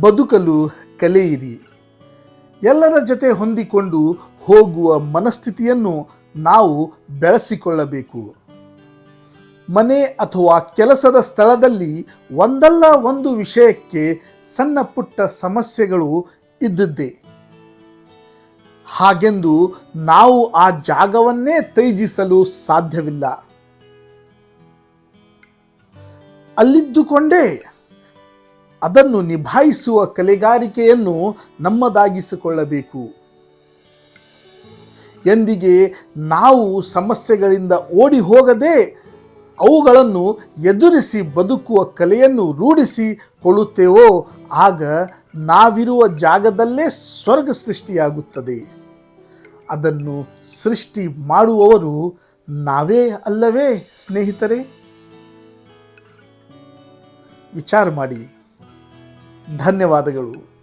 ಬದುಕಲು ಕಲಿಯಿರಿ. ಎಲ್ಲರ ಜೊತೆ ಹೊಂದಿಕೊಂಡು ಹೋಗುವ ಮನಸ್ಥಿತಿಯನ್ನು ನಾವು ಬೆಳೆಸಿಕೊಳ್ಳಬೇಕು. ಮನೆ ಅಥವಾ ಕೆಲಸದ ಸ್ಥಳದಲ್ಲಿ ಒಂದಲ್ಲ ಒಂದು ವಿಷಯಕ್ಕೆ ಸಣ್ಣ ಪುಟ್ಟ ಸಮಸ್ಯೆಗಳು ಇದ್ದದ್ದೇ. ಹಾಗೆಂದು ನಾವು ಆ ಜಾಗವನ್ನೇ ತ್ಯಜಿಸಲು ಸಾಧ್ಯವಿಲ್ಲ. ಅಲ್ಲಿದ್ದುಕೊಂಡೇ ಅದನ್ನು ನಿಭಾಯಿಸುವ ಕಲೆಗಾರಿಕೆಯನ್ನು ನಮ್ಮದಾಗಿಸಿಕೊಳ್ಳಬೇಕು. ಎಂದಿಗೆ ನಾವು ಸಮಸ್ಯೆಗಳಿಂದ ಓಡಿ ಹೋಗದೆ ಅವುಗಳನ್ನು ಎದುರಿಸಿ ಬದುಕುವ ಕಲೆಯನ್ನು ರೂಢಿಸಿಕೊಳ್ಳುತ್ತೇವೋ, ಆಗ ನಾವಿರುವ ಜಾಗದಲ್ಲೇ ಸ್ವರ್ಗ ಸೃಷ್ಟಿಯಾಗುತ್ತದೆ. ಅದನ್ನು ಸೃಷ್ಟಿ ಮಾಡುವವರು ನಾವೇ ಅಲ್ಲವೇ, ಸ್ನೇಹಿತರೆ? ವಿಚಾರ ಮಾಡಿ. ಧನ್ಯವಾದಗಳು.